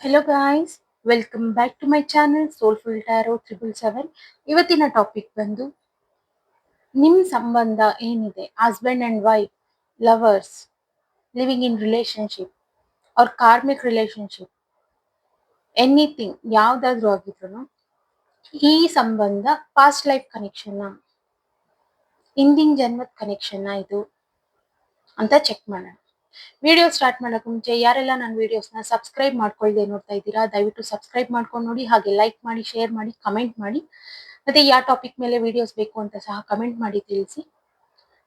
Hello guys welcome back to my channel soulful tarot triple seven ಇವತ್ತಿನ topic ಬಂದು ನಿಮ್ಮ ಸಂಬಂಧ ಏನಿದೆ? Husband and wife lovers living in relationship ಅವ್ರ karmic relationship anything ಯಾವುದಾದ್ರೂ ಆಗಿದ್ರು ಈ ಸಂಬಂಧ ಪಾಸ್ಟ್ ಲೈಫ್ ಕನೆಕ್ಷನ್ನ ಹಿಂದಿನ ಜನ್ಮದ ಕನೆಕ್ಷನ್ನ ಇದು ಅಂತ ಚೆಕ್ ಮಾಡೋಣ. ವಿಡಿಯೋ ಸ್ಟಾರ್ಟ್ ಮಾಡೋಕೆ ಮುಂಚೆ ಯಾರೆಲ್ಲ ನನ್ನ ವಿಡಿಯೋಸ್ನ ಸಬ್ಸ್ಕ್ರೈಬ್ ಮಾಡ್ಕೊಳ್ಳದೆ ನೋಡ್ತಾ ಇದ್ದೀರಾ, ದಯವಿಟ್ಟು ಸಬ್ಸ್ಕ್ರೈಬ್ ಮಾಡ್ಕೊಂಡು ನೋಡಿ, ಹಾಗೆ ಲೈಕ್ ಮಾಡಿ ಶೇರ್ ಮಾಡಿ ಕಮೆಂಟ್ ಮಾಡಿ. ಮತ್ತೆ ಯಾವ ಟಾಪಿಕ್ ಮೇಲೆ ವಿಡಿಯೋಸ್ ಬೇಕು ಅಂತ ಸಹ ಕಮೆಂಟ್ ಮಾಡಿ ತಿಳಿಸಿ.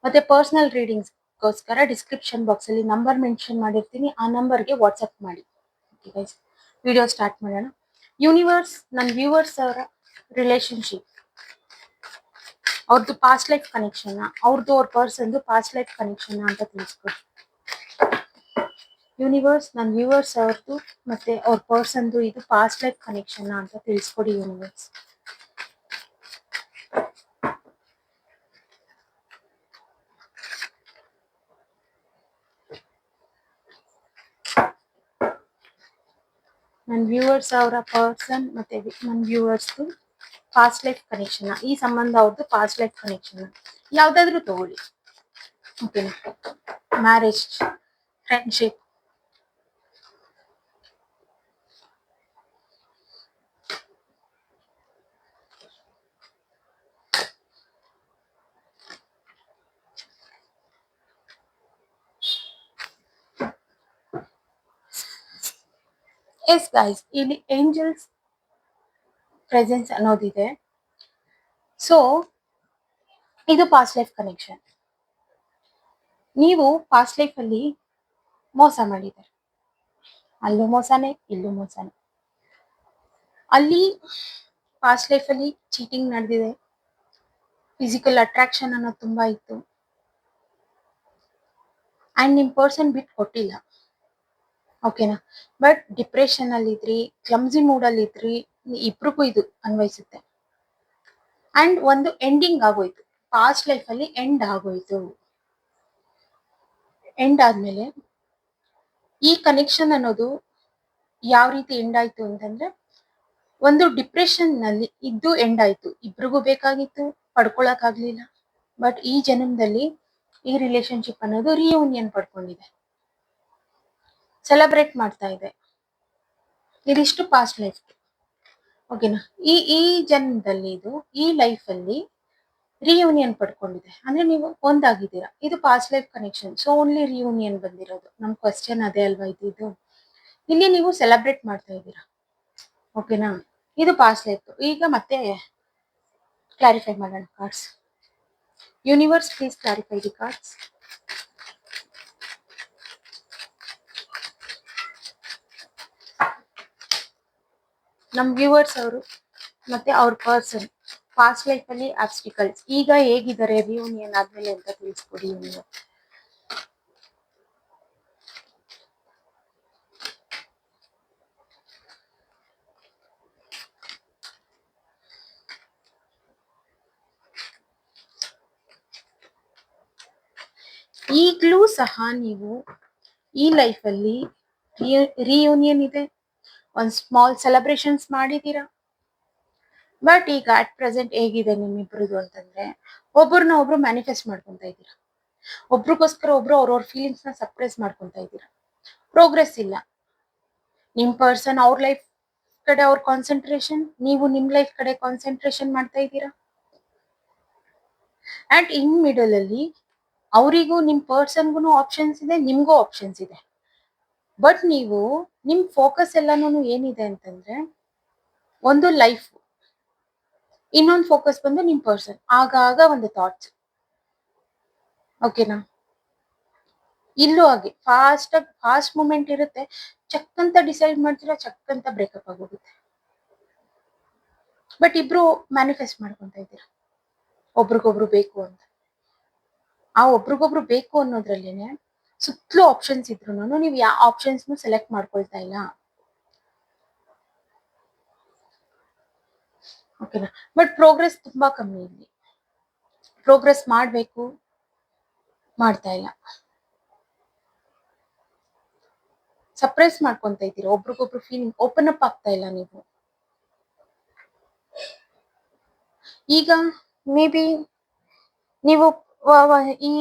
ಮತ್ತೆ ಪರ್ಸನಲ್ ರೀಡಿಂಗ್ಸ್ಗೋಸ್ಕರ ಡಿಸ್ಕ್ರಿಪ್ಷನ್ ಬಾಕ್ಸಲ್ಲಿ ನಂಬರ್ ಮೆನ್ಷನ್ ಮಾಡಿರ್ತೀನಿ, ಆ ನಂಬರ್ಗೆ ವಾಟ್ಸಪ್ ಮಾಡಿ. ಓಕೆ ಗೈಸ್ ವಿಡಿಯೋ ಸ್ಟಾರ್ಟ್ ಮಾಡೋಣ. ಯೂನಿವರ್ಸ್ ನನ್ನ ವ್ಯೂವರ್ಸ್ ಅವರ ರಿಲೇಶನ್ಶಿಪ್ ಅವ್ರದ್ದು ಪಾಸ್ಟ್ ಲೈಫ್ ಕನೆಕ್ಷನ್ ಅವ್ರದ್ದು ಅವ್ರ ಪರ್ಸನ್ದು ಪಾಸ್ಟ್ ಲೈಫ್ ಕನೆಕ್ಷನ್ ಅಂತ ತಿಳಿಸ್ಕೊಡಿ. ಯೂನಿವರ್ಸ್ ನನ್ನ ವ್ಯೂವರ್ಸ್ ಅವ್ರದ್ದು ಮತ್ತೆ ಅವ್ರ ಪರ್ಸನ್ದು ಇದು ಪಾಸ್ಟ್ ಲೈಫ್ ಕನೆಕ್ಷನ್ ಅಂತ ತಿಳಿಸ್ಕೊಡಿ ಯೂನಿವರ್ಸ್ ನನ್ನ ವ್ಯೂವರ್ಸ್ ಅವರ ಪರ್ಸನ್ ಮತ್ತೆ ನನ್ನ ವ್ಯೂವರ್ಸ್ದು ಪಾಸ್ಟ್ ಲೈಫ್ ಕನೆಕ್ಷನ್ ಈ ಸಂಬಂಧ ಅವ್ರದ್ದು ಪಾಸ್ಟ್ ಲೈಫ್ ಕನೆಕ್ಷನ್ ಯಾವ್ದಾದ್ರು ತಗೊಳ್ಳಿ. ಮ್ಯಾರೇಜ್ ಫ್ರೆಂಡ್ಶಿಪ್ ಎಸ್ ಗೈಸ್ ಇಲ್ಲಿ ಏಂಜಲ್ಸ್ ಪ್ರೆಸೆನ್ಸ್ ಅನ್ನೋದಿದೆ. ಸೊ ಇದು ಪಾಸ್ಟ್ ಲೈಫ್ ಕನೆಕ್ಷನ್ ನೀವು ಪಾಸ್ಟ್ ಲೈಫ್ ಅಲ್ಲಿ ಮೋಸ ಮಾಡಿದ್ದಾರೆ ಅಲ್ಲೂ ಮೋಸನೇ, ಇಲ್ಲೂ ಮೋಸನೇ. ಅಲ್ಲಿ ಪಾಸ್ಟ್ ಲೈಫ್ ಅಲ್ಲಿ ಚೀಟಿಂಗ್ ನಡೆದಿದೆ. ಫಿಸಿಕಲ್ ಅಟ್ರಾಕ್ಷನ್ ಅನ್ನೋದು ತುಂಬಾ ಇತ್ತು. ಆ್ಯಂಡ್ ನಿಮ್ ಪರ್ಸನ್ ಬಿಟ್ಟು ಕೊಟ್ಟಿಲ್ಲ. ಓಕೆನಾ ಬಟ್ ಡಿಪ್ರೆಷನ್ ಅಲ್ಲಿ ಇದ್ರಿ ಕ್ಲಮ್ಸಿ ಮೂಡ್ ಅಲ್ಲಿ ಇದ್ರಿ, ಇಬ್ರಿಗೂ ಇದು ಅನ್ವಯಿಸುತ್ತೆ. ಅಂಡ್ ಒಂದು ಎಂಡಿಂಗ್ ಆಗೋಯ್ತು. ಪಾಸ್ಟ್ ಲೈಫ್ ಅಲ್ಲಿ ಎಂಡ್ ಆಗೋಯ್ತು. ಎಂಡ್ ಆದ್ಮೇಲೆ ಈ ಕನೆಕ್ಷನ್ ಅನ್ನೋದು ಯಾವ ರೀತಿ ಎಂಡ್ ಆಯ್ತು ಅಂತಂದ್ರೆ, ಒಂದು ಡಿಪ್ರೆಷನ್ನಲ್ಲಿ ಇದ್ದು ಎಂಡ್ ಆಯ್ತು. ಇಬ್ರಿಗೂ ಬೇಕಾಗಿತ್ತು, ಪಡ್ಕೊಳಕ್ ಆಗ್ಲಿಲ್ಲ. ಬಟ್ ಈ ಜನ್ಮದಲ್ಲಿ ಈ ರಿಲೇಶನ್ಶಿಪ್ ಅನ್ನೋದು ರಿಯೂನಿಯನ್ ಪಡ್ಕೊಂಡಿದೆ. ಸೆಲೆಬ್ರೇಟ್ ಮಾಡ್ತಾ ಇದೆ. ಇದಿಷ್ಟು ಪಾಸ್ಟ್ ಲೈಫ್ ಓಕೆನಾ ಈ ಈ ಜನ್ಮದಲ್ಲಿ ಇದು, ಈ ಲೈಫ್ ಅಲ್ಲಿ ರಿಯೂನಿಯನ್ ಪಡ್ಕೊಂಡಿದೆ. ಅಂದ್ರೆ ನೀವು ಒಂದಾಗಿದ್ದೀರಾ. ಇದು past life connection so only reunion ಬಂದಿರೋದು. ನಮ್ಮ ಕ್ವಶನ್ ಅದೇ ಅಲ್ವಾ ಇದು ಇಲ್ಲಿ ನೀವು ಸೆಲೆಬ್ರೇಟ್ ಮಾಡ್ತಾ ಇದ್ದೀರಾ. ಓಕೆನಾ ಇದು ಪಾಸ್ಟ್ ಲೈಫ್ ಈಗ ಮತ್ತೆ ಕ್ಲಾರಿಫೈ ಮಾಡೋಣ cards universe please clarify the cards ನಮ್ ವ್ಯೂವರ್ಸ್ ಅವರು, ಮತ್ತೆ ಅವ್ರ ಪರ್ಸನ್ ಫಾಸ್ಟ್ ಲೈಫ್ ಅಲ್ಲಿ ಆಬ್ಸ್ಟಿಕಲ್ಸ್ ಈಗ ಹೇಗಿದ್ದಾರೆ ರಿಯೂನಿಯನ್ ಆದ್ಮೇಲೆ ಅಂತ ತಿಳಿಸ್ಕೊಡಿ ನೀವು. ಈಗಲೂ ಸಹ ನೀವು ಈ ಲೈಫಲ್ಲಿ ರಿಯೂನಿಯನ್ ಇದೆ. ಒಂದ್ ಸ್ಮಾಲ್ ಸೆಲೆಬ್ರೇಷನ್ಸ್ ಮಾಡಿದ್ದೀರಾ ಬಟ್ ಈಗ ಅಟ್ ಪ್ರೆಸೆಂಟ್ ಹೇಗಿದೆ ನಿಮ್ಮಿಬ್ರದ್ದು ಅಂತಂದ್ರೆ, ಒಬ್ರನ್ನ ಒಬ್ರು ಮ್ಯಾನಿಫೆಸ್ಟ್ ಮಾಡ್ಕೊಂತ ಇದ್ದೀರಾ. ಒಬ್ರಿಗೋಸ್ಕರ ಒಬ್ರು ಅವ್ರವ್ರ ಫೀಲಿಂಗ್ಸ್ನ ಸಪ್ರೆಸ್ ಮಾಡ್ಕೊಂತ ಇದ್ದೀರಾ. ಪ್ರೋಗ್ರೆಸ್ ಇಲ್ಲ. ನಿಮ್ ಪರ್ಸನ್ ಅವ್ರ ಲೈಫ್ ಕಡೆ ಅವ್ರ ಕಾನ್ಸಂಟ್ರೇಷನ್ ನೀವು ನಿಮ್ ಲೈಫ್ ಕಡೆ ಕಾನ್ಸಂಟ್ರೇಷನ್ ಮಾಡ್ತಾ ಇದ್ದೀರಾ? ಅಂಡ್ ಇನ್ ಮಿಡಲ್ ಅಲ್ಲಿ ಅವರಿಗೂ ನಿಮ್ ಪರ್ಸನ್ಗೂ ಆಪ್ಷನ್ಸ್ ಇದೆ, ನಿಮ್ಗೂ ಆಪ್ಷನ್ಸ್ ಇದೆ. ಬಟ್ ನೀವು ನಿಮ್ ಫೋಕಸ್ ಎಲ್ಲಾನು ಏನಿದೆ ಅಂತಂದ್ರೆ, ಒಂದು ಲೈಫ್ ಇನ್ನೊಂದು ಫೋಕಸ್ ಬಂದು ನಿಮ್ ಪರ್ಸನ್ ಆಗಾಗ ಒಂದು ಥಾಟ್ಸ್ ಓಕೆನಾ ಇಲ್ಲೂ ಹಾಗೆ ಫಾಸ್ಟ್ ಆಗಿ ಫಾಸ್ಟ್ ಮೂಮೆಂಟ್ ಇರುತ್ತೆ ಚಕ್ ಅಂತ ಡಿಸೈಡ್ ಮಾಡ್ತೀರಾ ಚಕ್ ಅಂತ ಬ್ರೇಕಪ್ ಆಗೋಗುತ್ತೆ. ಬಟ್ ಇಬ್ರು ಮ್ಯಾನಿಫೆಸ್ಟ್ ಮಾಡ್ಕೊಂತ ಇದ್ದೀರಾ? ಒಬ್ರಿಗೊಬ್ರು ಬೇಕು ಅಂತ. ಆ ಒಬ್ರಿಗೊಬ್ರು ಬೇಕು ಅನ್ನೋದ್ರಲ್ಲೇನೆ ಸುತ್ತಲೂ ಆಪ್ಷನ್ಸ್ ಇದ್ರು ನೀವು ಯಾವ ಆಪ್ಷನ್ಸ್ ಸೆಲೆಕ್ಟ್ ಮಾಡ್ಕೊಳ್ತಾ ಇಲ್ಲ. ಓಕೆನಾ ಬಟ್ ಪ್ರೋಗ್ರೆಸ್ ತುಂಬಾ ಕಮ್ಮಿ ಇಲ್ಲಿ. ಪ್ರೋಗ್ರೆಸ್ ಮಾಡಬೇಕು. ಮಾಡ್ತಾ ಇಲ್ಲ. ಸಪ್ರೆಸ್ ಮಾಡ್ಕೊಂತ ಇದ್ದೀರಾ? ಒಬ್ರಿಗೊಬ್ರು ಫೀಲಿಂಗ್ ಓಪನ್ ಅಪ್ ಆಗ್ತಾ ಇಲ್ಲ ನೀವು. ಈಗ ಮೇ ಬಿ ನೀವು ವ- ಈ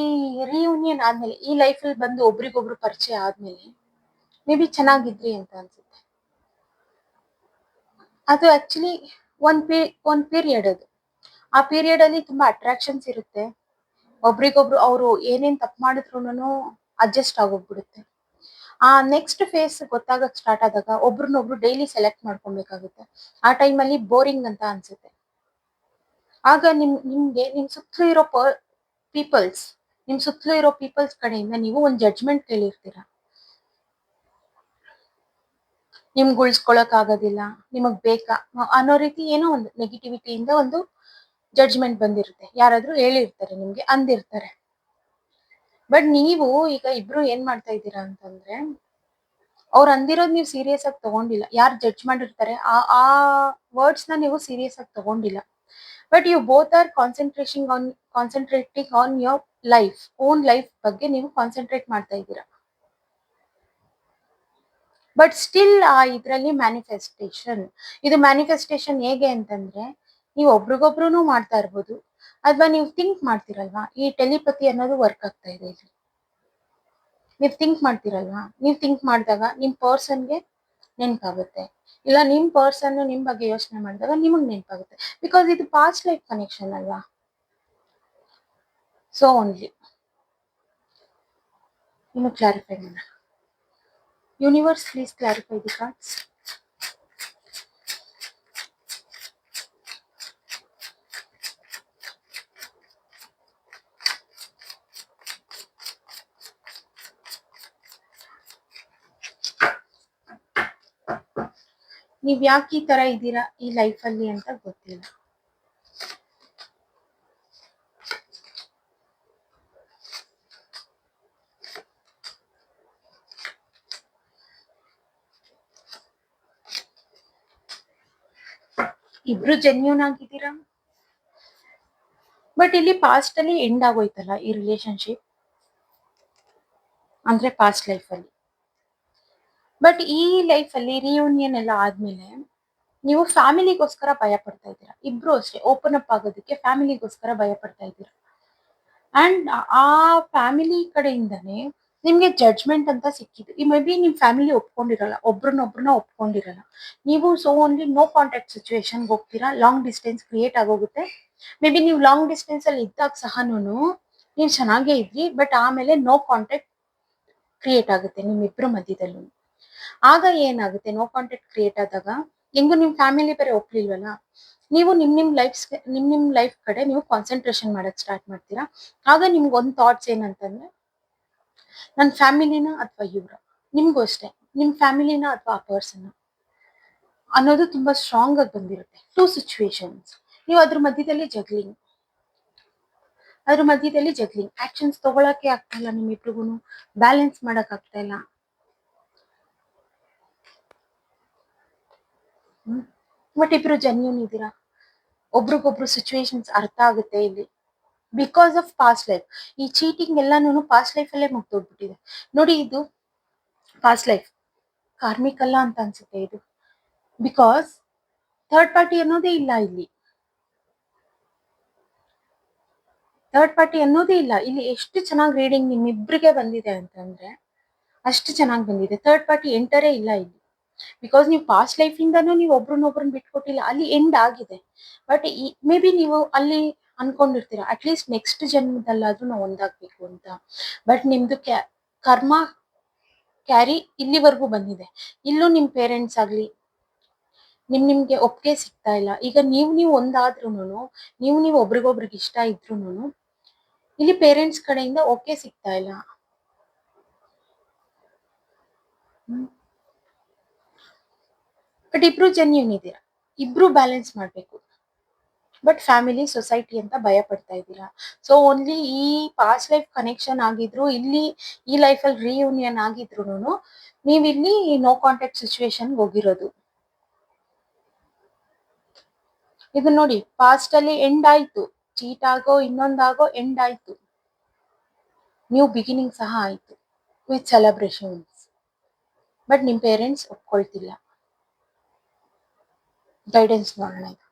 ರಿಯೂನಿಯನ್ ಆದ್ಮೇಲೆ, ಈ ಲೈಫಲ್ಲಿ ಬಂದು ಒಬ್ರಿಗೊಬ್ರು ಪರಿಚಯ ಆದ್ಮೇಲೆ ಮೇ ಬಿ ಚೆನ್ನಾಗಿದ್ರಿ ಅಂತ ಅನ್ಸುತ್ತೆ. ಅದು ಆಕ್ಚುಲಿ ಒಂದ್ ಪೀ ಒಂದ್ ಪೀರಿಯಡ್ ಅದು. ಆ ಪೀರಿಯಡ್ ಅಲ್ಲಿ ತುಂಬಾ ಅಟ್ರಾಕ್ಷನ್ಸ್ ಇರುತ್ತೆ. ಒಬ್ರಿಗೊಬ್ರು ಅವರು ಏನೇನ್ ತಪ್ಪು ಮಾಡಿದ್ರು ಅಡ್ಜಸ್ಟ್ ಆಗೋಗ್ಬಿಡುತ್ತೆ. ಆ ನೆಕ್ಸ್ಟ್ ಫೇಸ್ ಗೊತ್ತಾಗಕ್ ಸ್ಟಾರ್ಟ್ ಆದಾಗ ಒಬ್ರನ್ನೊಬ್ರು ಡೈಲಿ ಸೆಲೆಕ್ಟ್ ಮಾಡ್ಕೊಬೇಕಾಗುತ್ತೆ ಆ ಟೈಮಲ್ಲಿ ಬೋರಿಂಗ್ ಅಂತ ಅನ್ಸುತ್ತೆ. ಆಗ ನಿಮ್, ನಿಮ್ಗೆ, ನಿಮ್ ಸುತ್ತಲೂ ಇರೋ ಪೀಪಲ್ಸ್ ನಿಮ್ ಸುತ್ತಲೂ ಇರೋ ಪೀಪಲ್ಸ್ ಕಡೆಯಿಂದ ನೀವು ಒಂದ್ ಜಡ್ಜ್ಮೆಂಟ್ ಕೇಳಿರ್ತೀರ. ನಿಮ್ಗೆ ಉಳಿಸ್ಕೊಳಕ್ ಆಗೋದಿಲ್ಲ, ನಿಮಗ್ ಬೇಕಾ? ಅನ್ನೋ ರೀತಿ ಏನೋ ಒಂದು ನೆಗೆಟಿವಿಟಿಯಿಂದ ಒಂದು ಜಡ್ಜ್ಮೆಂಟ್ ಬಂದಿರುತ್ತೆ. ಯಾರಾದ್ರೂ ಹೇಳಿರ್ತಾರೆ, ನಿಮ್ಗೆ ಅಂದಿರ್ತಾರೆ. ಬಟ್ ನೀವು ಈಗ ಇಬ್ರು ಏನ್ ಮಾಡ್ತಾ ಇದ್ದೀರಾ ಅಂತಂದ್ರೆ, ಅವ್ರು ಅಂದಿರೋದು ನೀವು ಸೀರಿಯಸ್ ಆಗಿ ತಗೊಂಡಿಲ್ಲ. ಯಾರು ಜಡ್ಜ್ ಮಾಡಿರ್ತಾರೆ, ಆ ಆ ವರ್ಡ್ಸ್ನ ನೀವು ಸೀರಿಯಸ್ ಆಗಿ ತಗೊಂಡಿಲ್ಲ. But you both are concentration on concentrating on your life own life ಬಗ್ಗೆ ನೀವು ಕಾನ್ಸಂಟ್ರೇಟ್ ಮಾಡ್ತಾ ಇದ್ದೀರಾ. ಬಟ್ ಸ್ಟಿಲ್ ಆ ಇದ್ರಲ್ಲಿ ಮ್ಯಾನಿಫೆಸ್ಟೇಷನ್ ಇದು ಮ್ಯಾನಿಫೆಸ್ಟೇಷನ್ ಹೇಗೆ ಅಂತಂದ್ರೆ, ನೀವು ಒಬ್ರಿಗೊಬ್ರು ಮಾಡ್ತಾ ಇರ್ಬೋದು, ಅಥವಾ ನೀವು ಥಿಂಕ್ ಮಾಡ್ತಿರಲ್ವಾ, ಈ ಟೆಲಿಪತಿ ಅನ್ನೋದು ವರ್ಕ್ ಆಗ್ತಾ ಇದೆ ಇಲ್ಲಿ. ನೀವು ಥಿಂಕ್ ಮಾಡ್ತಿರಲ್ವಾ, ನೀವು ಥಿಂಕ್ ಮಾಡಿದಾಗ ನಿಮ್ಮ ಪರ್ಸನ್ಗೆ ನೆನಪಾಗುತ್ತೆ. ಇಲ್ಲ, ನಿಮ್ ಪರ್ಸನ್ ನಿಮ್ ಬಗ್ಗೆ ಯೋಚನೆ ಮಾಡಿದಾಗ ನಿಮಗ್ ನೆನಪಾಗುತ್ತೆ. ಬಿಕಾಸ್ ಇದು ಪಾಸ್ಟ್ ಲೈಫ್ ಕನೆಕ್ಷನ್ ಅಲ್ವಾ? ಸೊ ಓನ್ಲಿ ಇನ್ನು ಕ್ಲಾರಿಫೈ ಮಾಡೋಣ. Universe please clarify the cards ನೀವ್ ಯಾಕೆ ಈ ತರ ಇದ್ದೀರಾ ಈ ಲೈಫ್ ಅಲ್ಲಿ ಅಂತ ಗೊತ್ತಿಲ್ಲ. ಇಬ್ರು ಜೆನ್ಯೂನ್ ಆಗಿದ್ದೀರಾ? ಬಟ್ ಇಲ್ಲಿ ಪಾಸ್ಟ್ ಅಲ್ಲಿ ಎಂಡ್ ಆಗೋಯ್ತಲ್ಲ ಈ ರಿಲೇಶನ್ಶಿಪ್ ಅಂದ್ರೆ ಪಾಸ್ಟ್ ಲೈಫ್ ಅಲ್ಲಿ. ಬಟ್ ಈ ಲೈಫ್ ಅಲ್ಲಿ ರಿಯೂನಿಯನ್ ಎಲ್ಲ ಆದ್ಮೇಲೆ ನೀವು ಫ್ಯಾಮಿಲಿಗೋಸ್ಕರ ಭಯ ಪಡ್ತಾ ಇದ್ದೀರಾ? ಇಬ್ರು ಅಷ್ಟೇ ಓಪನ್ ಅಪ್ ಆಗೋದಕ್ಕೆ ಫ್ಯಾಮಿಲಿಗೋಸ್ಕರ ಭಯ ಪಡ್ತಾ ಇದ್ದೀರಾ? ಅಂಡ್ ಆ ಫ್ಯಾಮಿಲಿ ಕಡೆಯಿಂದಾನೇ ನಿಮ್ಗೆ ಜಡ್ಜ್ಮೆಂಟ್ ಅಂತ ಸಿಕ್ಕಿದ್ದು. ಈ ಮೇ ಬಿ ನಿಮ್ ಫ್ಯಾಮಿಲಿ ಒಪ್ಕೊಂಡಿರಲ್ಲ, ಒಬ್ರನ್ನೊಬ್ರನ್ನ ಒಪ್ಕೊಂಡಿರಲ್ಲ. ನೀವು so only no contact situation ಹೋಗ್ತೀರಾ ಲಾಂಗ್ ಡಿಸ್ಟೆನ್ಸ್ ಕ್ರಿಯೇಟ್ ಆಗೋಗುತ್ತೆ. ಮೇ ಬಿ ನೀವು ಲಾಂಗ್ ಡಿಸ್ಟೆನ್ಸ್ ಅಲ್ಲಿ ಇದ್ದಾಗ ಸಹನೂ ನೀವು ಚೆನ್ನಾಗೇ ಇದ್ರಿ ಬಟ್ ಆಮೇಲೆ ನೋ ಕಾಂಟ್ಯಾಕ್ಟ್ ಕ್ರಿಯೇಟ್ ಆಗುತ್ತೆ ನಿಮ್ಮಿಬ್ಬರ ಮಧ್ಯದಲ್ಲೂ. ಆಗ ಏನಾಗುತ್ತೆ? ನೋ ಕಾಂಟ್ಯಾಕ್ಟ್ ಕ್ರಿಯೇಟ್ ಆದಾಗ ಹೆಂಗು ನಿಮ್ ಫ್ಯಾಮಿಲಿ ಬೇರೆ ಒಪ್ಲಿಲ್ವಲ್ಲ? ನೀವು ನಿಮ್ ನಿಮ್ ಲೈಫ್ ನಿಮ್ಮ ನಿಮ್ ಲೈಫ್ ಕಡೆ ನೀವು ಕಾನ್ಸಂಟ್ರೇಷನ್ ಮಾಡಕ್ ಸ್ಟಾರ್ಟ್ ಮಾಡ್ತೀರಾ? ಆಗ ನಿಮ್ಗೆ ಒಂದು ಥಾಟ್ಸ್ ಏನಂತಂದ್ರೆ ನನ್ನ ಫ್ಯಾಮಿಲಿನ ಅಥವಾ ಇವ್ರ, ನಿಮ್ಗೂ ಅಷ್ಟೇ, ನಿಮ್ ಫ್ಯಾಮಿಲಿನ ಅಥವಾ ಆ ಪರ್ಸನ್ ಅನ್ನೋದು ತುಂಬಾ ಸ್ಟ್ರಾಂಗ್ ಆಗಿ ಬಂದಿರುತ್ತೆ. ಟೂ ಸಿಚುವೇಶನ್ಸ್ ನೀವು ಅದ್ರ ಮಧ್ಯದಲ್ಲಿ ಜಗ್ಲಿಂಗ್ ಅದ್ರ ಮಧ್ಯದಲ್ಲಿ ಜಗ್ಲಿಂಗ್ ಆಕ್ಷನ್ಸ್ ತಗೊಳಕ್ಕೆ ಆಗ್ತಾ ಇಲ್ಲ ನಿಮ್ಮಿಬ್ರಿಗೂ ಬ್ಯಾಲೆನ್ಸ್ ಮಾಡಕ್ ಆಗ್ತಾ ಇಲ್ಲ. ಬಟ್ ಇಬ್ರು ಜೆನ್ಯೂನ್ ಇದ್ದೀರಾ? ಒಬ್ರಿಗೊಬ್ರು ಸಿಚುವೇಶನ್ಸ್ ಅರ್ಥ ಆಗುತ್ತೆ ಇಲ್ಲಿ. ಬಿಕಾಸ್ ಆಫ್ ಪಾಸ್ಟ್ ಲೈಫ್ ಈ ಚೀಟಿಂಗ್ ಎಲ್ಲಾನು ಪಾಸ್ಟ್ ಲೈಫ್ ಅಲ್ಲೇ ಮುಗ್ದೋಗ್ಬಿಟ್ಟಿದೆ. ನೋಡಿ ಇದು ಪಾಸ್ಟ್ ಲೈಫ್ ಕಾರ್ಮಿಕ್ ಅಲ್ಲ ಅಂತ ಅನ್ಸುತ್ತೆ ಇದು. ಬಿಕಾಸ್ ಥರ್ಡ್ ಪಾರ್ಟಿ ಅನ್ನೋದೇ ಇಲ್ಲ ಇಲ್ಲಿ. ಥರ್ಡ್ ಪಾರ್ಟಿ ಅನ್ನೋದೇ ಇಲ್ಲ. ಇಲ್ಲಿ ಎಷ್ಟು ಚೆನ್ನಾಗಿ ರೀಡಿಂಗ್ ನಿಮ್ಮಿಬ್ರಿಗೆ ಬಂದಿದೆ ಅಂತಂದ್ರೆ ಅಷ್ಟು ಚೆನ್ನಾಗಿ ಬಂದಿದೆ. ಥರ್ಡ್ ಪಾರ್ಟಿ ಎಂಟರೇ ಇಲ್ಲ ಇಲ್ಲಿ. ಬಿಕಾಸ್ ನೀವು ಪಾಸ್ಟ್ ಲೈಫಿಂದನೂ ನೀವು ಒಬ್ರನ್ನೊಬ್ರನ್ನ ಬಿಟ್ಕೊಟ್ಟಿಲ್ಲ. ಅಲ್ಲಿ ಎಂಡ್ ಆಗಿದೆ. ಬಟ್ ಮೇ ಬಿ ನೀವು ಅಲ್ಲಿ ಅನ್ಕೊಂಡಿರ್ತೀರ ಅಟ್ಲೀಸ್ಟ್ ನೆಕ್ಸ್ಟ್ ಜನ್ಮದಲ್ಲಾದ್ರೂ ನಾವು ಒಂದಾಗ್ಬೇಕು ಅಂತ. ಬಟ್ ನಿಮ್ದು ಕರ್ಮ ಕ್ಯಾರಿ ಇಲ್ಲಿವರೆಗೂ ಬಂದಿದೆ. ಇಲ್ಲೂ ನಿಮ್ ಪೇರೆಂಟ್ಸ್ ಆಗ್ಲಿ, ನಿಮ್ ನಿಮ್ಗೆ ಒಪ್ಪಿಗೆ ಸಿಗ್ತಾ ಇಲ್ಲ. ಈಗ ನೀವು ನೀವು ಒಂದಾದ್ರೂನು ನೀವು ನೀವು ಒಬ್ರಿಗೊಬ್ರಿಗೆ ಇಷ್ಟ ಇದ್ರೂನು ಇಲ್ಲಿ ಪೇರೆಂಟ್ಸ್ ಕಡೆಯಿಂದ ಓಕೆ ಸಿಗ್ತಾ ಇಲ್ಲ. ಬಟ್ ಇಬ್ರು ಜೆನ್ಯೂನ್ ಇದ್ದೀರಾ? ಇಬ್ರು ಬ್ಯಾಲೆನ್ಸ್ ಮಾಡಬೇಕು. ಬಟ್ ಫ್ಯಾಮಿಲಿ ಸೊಸೈಟಿ ಅಂತ ಭಯ ಪಡ್ತಾ ಇದ್ದೀರಾ? ಸೊ ಓನ್ಲಿ ಈ ಪಾಸ್ಟ್ ಲೈಫ್ ಕನೆಕ್ಷನ್ ಆಗಿದ್ರು, ಇಲ್ಲಿ ಈ ಲೈಫಲ್ಲಿ ರಿಯೂನಿಯನ್ ಆಗಿದ್ರು ನೀವಿಲ್ಲಿ ನೋ ಕಾಂಟ್ಯಾಕ್ಟ್ ಸಿಚುವೇಶನ್ ಹೋಗಿರೋದು. ಇದು ನೋಡಿ ಪಾಸ್ಟ್ ಅಲ್ಲಿ ಎಂಡ್ ಆಯ್ತು. ಚೀಟ್ ಆಗೋ, ಇನ್ನೊಂದಾಗೋ ಎಂಡ್ ಆಯ್ತು. ನ್ಯೂ ಬಿಗಿನಿಂಗ್ ಸಹ ಆಯ್ತು. ವಿತ್ ಸೆಲೆಬ್ರೇಷನ್ಸ್ ಬಟ್ ನಿಮ್ಮ ಪೇರೆಂಟ್ಸ್ ಒಪ್ಕೊಳ್ತಿಲ್ಲ. ಗೈಡೆನ್ಸ್ ನೋಡೋಣ ಇದು?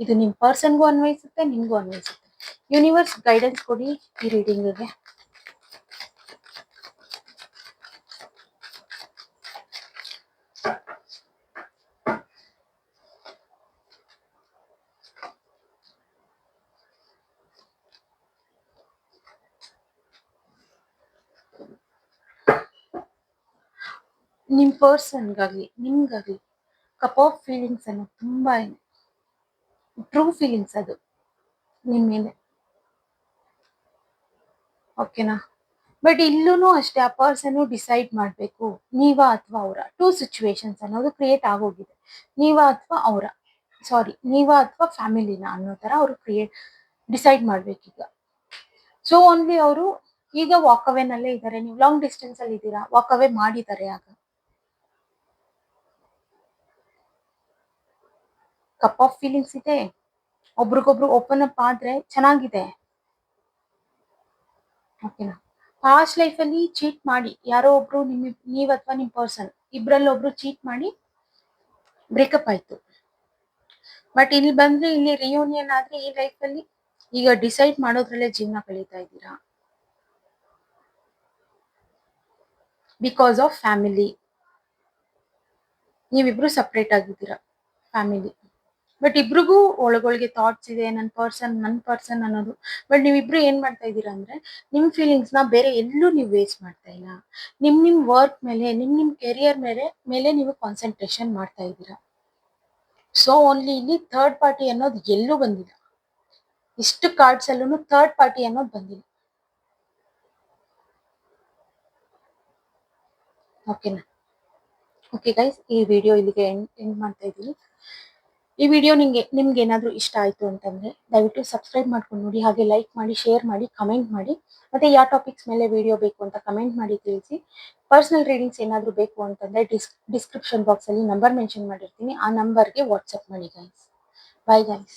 ಇದು ನಿಮ್ಮ ಪರ್ಸನ್ಗೂ ಅನ್ವಯಿಸುತ್ತೆ, ನಿಮಗೂ ಅನ್ವಯಿಸುತ್ತೆ. ಯೂನಿವರ್ಸ್ ಗೈಡೆನ್ಸ್ ಕೊಡಿ ಈ ರೀಡಿಂಗ್ಗೆ ನಿಮ್ಮ ಪರ್ಸನ್ಗಾಗಲಿ ನಿಮ್ಗಾಗಲಿ. ಕಪ್ ಆಫ್ ಫೀಲಿಂಗ್ಸ್ ಅನ್ನು ತುಂಬಾ ಟ್ರೂ ಫೀಲಿಂಗ್ಸ್ ಅದು ನಿಮ್ಮ ಮೇಲೆ. ಓಕೆನಾ ಬಟ್ ಇಲ್ಲೂ ಅಷ್ಟೇ ಆ ಪರ್ಸನ್ ಡಿಸೈಡ್ ಮಾಡಬೇಕು, ನೀವಾ ಅಥವಾ ಅವರ. ಟೂ ಸಿಚುವೇಶನ್ಸ್ ಅನ್ನೋದು ಕ್ರಿಯೇಟ್ ಆಗೋಗಿದೆ. ನೀವಾ ಅಥವಾ ಅವರ. ಸಾರಿ ನೀವಾ ಅಥವಾ ಫ್ಯಾಮಿಲಿನ ಅನ್ನೋ ತರ ಅವರು ಕ್ರಿಯೇಟ್ ಡಿಸೈಡ್ ಮಾಡ್ಬೇಕೀಗ. ಸೊ ಓನ್ಲಿ ಅವರು ಈಗ ವಾಕ್ ಅವೇನಲ್ಲೇ ಇದ್ದಾರೆ ನೀವು ಲಾಂಗ್ ಡಿಸ್ಟೆನ್ಸ್ ಅಲ್ಲಿ ಇದ್ದೀರಾ ವಾಕ್ ಅವೇ ಮಾಡಿದ್ದಾರೆ ಆಗ. ಕಪ್ ಆಫ್ ಫೀಲಿಂಗ್ಸ್ ಇದೆ. ಒಬ್ರಿಗೊಬ್ರು ಓಪನ್ ಅಪ್ ಆದ್ರೆ ಚೆನ್ನಾಗಿದೆ. ಓಕೆನಾ ಪಾಸ್ಟ್ ಅಲ್ಲಿ ಚೀಟ್ ಮಾಡಿ, ಯಾರೋ ಒಬ್ರು ನಿಮ್, ನೀವ್ ಅಥವಾ ನಿಮ್ ಪರ್ಸನ್ ಇಬ್ರಲ್ಲಿ ಒಬ್ರು ಚೀಟ್ ಮಾಡಿ ಬ್ರೇಕಪ್ ಆಯ್ತು. ಬಟ್ ಇಲ್ಲಿ ಬಂದ್ರೆ ಇಲ್ಲಿ ರಿಯೂನಿಯನ್ ಆದ್ರೆ ಈ ಲೈಫ್ ಅಲ್ಲಿ ಈಗ ಡಿಸೈಡ್ ಮಾಡೋದ್ರಲ್ಲೇ ಜೀವನ ಕಳೀತಾ ಇದ್ದೀರಾ? ಬಿಕಾಸ್ ಆಫ್ ಫ್ಯಾಮಿಲಿ ನೀವಿಬ್ರು ಸಪ್ರೇಟ್ ಆಗಿದ್ದೀರಾ? ಫ್ಯಾಮಿಲಿ ಬಟ್ ಇಬ್ರಿಗೂ ಒಳಗೊಳಗೆ ಥಾಟ್ಸ್ ಇದೆ ನನ್ನ ಪರ್ಸನ್ ನನ್ನ ಪರ್ಸನ್ ಅನ್ನೋದು. ಬಟ್ ನೀವಿಬ್ರು ಏನ್ ಮಾಡ್ತಾ ಇದ್ದೀರಾ ಅಂದ್ರೆ, ನಿಮ್ ಫೀಲಿಂಗ್ಸ್ನ ಬೇರೆ ಎಲ್ಲೂ ನೀವು ವೇಸ್ಟ್ ಮಾಡ್ತಾ ಇಲ್ಲ. ನಿಮ್ ನಿಮ್ ವರ್ಕ್ ಮೇಲೆ, ನಿಮ್ ನಿಮ್ ಕೆರಿಯರ್ ಮೇಲೆ ಮೇಲೆ ನೀವು ಕಾನ್ಸಂಟ್ರೇಷನ್ ಮಾಡ್ತಾ ಇದ್ದೀರಾ. ಸೊ ಓನ್ಲಿ ಇಲ್ಲಿ ಥರ್ಡ್ ಪಾರ್ಟಿ ಅನ್ನೋದು ಎಲ್ಲೂ ಬಂದಿಲ್ಲ. ಇಷ್ಟು ಕಾರ್ಡ್ಸ್ ಅಲ್ಲೂ ಥರ್ಡ್ ಪಾರ್ಟಿ ಅನ್ನೋದು ಬಂದಿಲ್ಲ. ಓಕೆನಾ ಓಕೆ ಗೈಸ್ ಈ ವಿಡಿಯೋ ಇಲ್ಲಿಗೆ ಎಂಡ್ ಎಂಡ್ ಮಾಡ್ತಾ ಇದ್ದೀನಿ. ಈ ವಿಡಿಯೋ ನಿಮಗೆ ನಿಮ್ಗೆ ಏನಾದರೂ ಇಷ್ಟ ಆಯಿತು ಅಂತಂದ್ರೆ ದಯವಿಟ್ಟು ಸಬ್ಸ್ಕ್ರೈಬ್ ಮಾಡ್ಕೊಂಡು ನೋಡಿ, ಹಾಗೆ ಲೈಕ್ ಮಾಡಿ ಶೇರ್ ಮಾಡಿ ಕಮೆಂಟ್ ಮಾಡಿ. ಮತ್ತೆ ಯಾವ ಟಾಪಿಕ್ಸ್ ಮೇಲೆ ವಿಡಿಯೋ ಬೇಕು ಅಂತ ಕಮೆಂಟ್ ಮಾಡಿ ತಿಳಿಸಿ. ಪರ್ಸನಲ್ ರೀಡಿಂಗ್ಸ್ ಏನಾದರೂ ಬೇಕು ಅಂತಂದ್ರೆ ಡಿಸ್ ಡಿಸ್ಕ್ರಿಪ್ಷನ್ ಬಾಕ್ಸಲ್ಲಿ ನಂಬರ್ ಮೆನ್ಷನ್ ಮಾಡಿರ್ತೀನಿ. ಆ ನಂಬರ್ಗೆ ವಾಟ್ಸಪ್ ಮಾಡಿ ಗೈಸ್ ಬಾಯ್ ಗೈಸ್